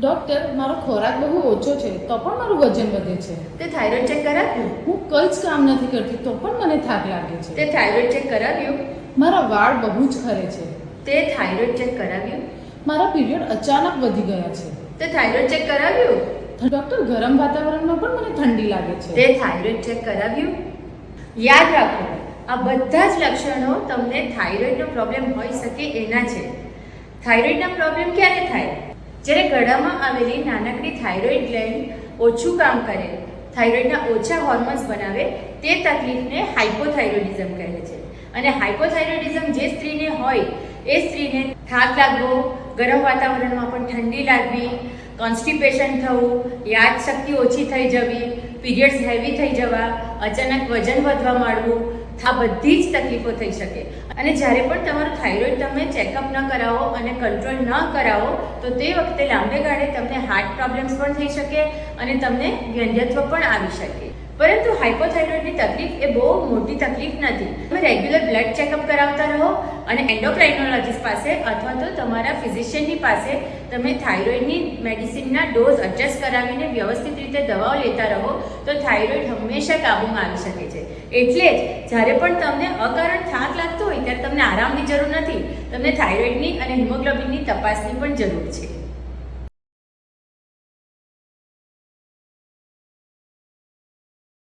Doctor મારો ખોરાક બહુ ઓછો છે તો પણ મારું વજન વધે છે. તે થાઇરોઇડ ચેક કરાવ્યું? હું કંઈ જ કામ નથી કરતી તો પણ મને થાક લાગે છે. તે થાઇરોઇડ ચેક કરાવ્યું? મારા વાળ બહુ જ ખરે છે. તે થાઇરોઇડ ચેક કરાવ્યું? મારા પીરિયડ અચાનક વધી ગયા છે. તે થાઇરોઇડ ચેક કરાવ્યું? ડોક્ટર ગરમ વાતાવરણમાં પણ મને ઠંડી લાગે છે. તે થાઇરોઇડ ચેક કરાવ્યું? યાદ રાખો આ બધા જ લક્ષણો તમને થાઇરોઇડનો પ્રોબ્લેમ હોઈ શકે એના છે. થાઇરોઇડના પ્રોબ્લેમ ક્યારે થાય? જ્યારે ગળામાં આવેલી નાનકડી થાઇરોઇડ ગ્લેન્ડ ઓછું કામ કરે, થાઇરોઇડના ઓછા હોર્મોન્સ બનાવે, તે તકલીફને હાઇપોથાઇરોઇડિઝમ કહે છે. અને હાઇપોથાઇરોઇડિઝમ જે સ્ત્રીને હોય, એ સ્ત્રીને થાક લાગવો, ગરમ વાતાવરણમાં પણ ઠંડી લાગવી, કોન્સ્ટિપેશન થવું, યાદશક્તિ ઓછી થઈ જવી, પીરિયડ્સ હેવી થઈ જવા, અચાનક વજન વધવા માંડવું આ બધી જ તકલીફો થઈ શકે. અને જ્યારે પણ તમારું થાઇરોઇડ તમે ચેકઅપ ન કરાવો અને કંટ્રોલ ન કરાવો, તો તે વખતે લાંબે ગાળે તમને હાર્ટ પ્રોબ્લેમ્સ પણ થઈ શકે અને તમને વ્યંગ્યત્વ પણ આવી શકે. પરંતુ હાઇપોથાઇરોઇડની તકલીફ એ બહુ મોટી તકલીફ નથી. તમે રેગ્યુલર બ્લડ ચેકઅપ કરાવતા રહો અને એન્ડોક્રાઇનોલોજીસ્ટ પાસે અથવા તો તમારા ફિઝિશિયનની પાસે તમે થાઇરોઇડની મેડિસિનના ડોઝ એડજસ્ટ કરાવીને વ્યવસ્થિત રીતે દવાઓ લેતા રહો, તો થાઇરોઇડ હંમેશા કાબૂમાં આવી શકે છે. એટલે જ જ્યારે પણ તમને અકારણ થાક લાગતો હોય, ત્યારે તમને આરામની જરૂર નથી. તમને થાઇરોઇડની અને હિમોગ્લોબિનની તપાસની પણ જરૂર છે.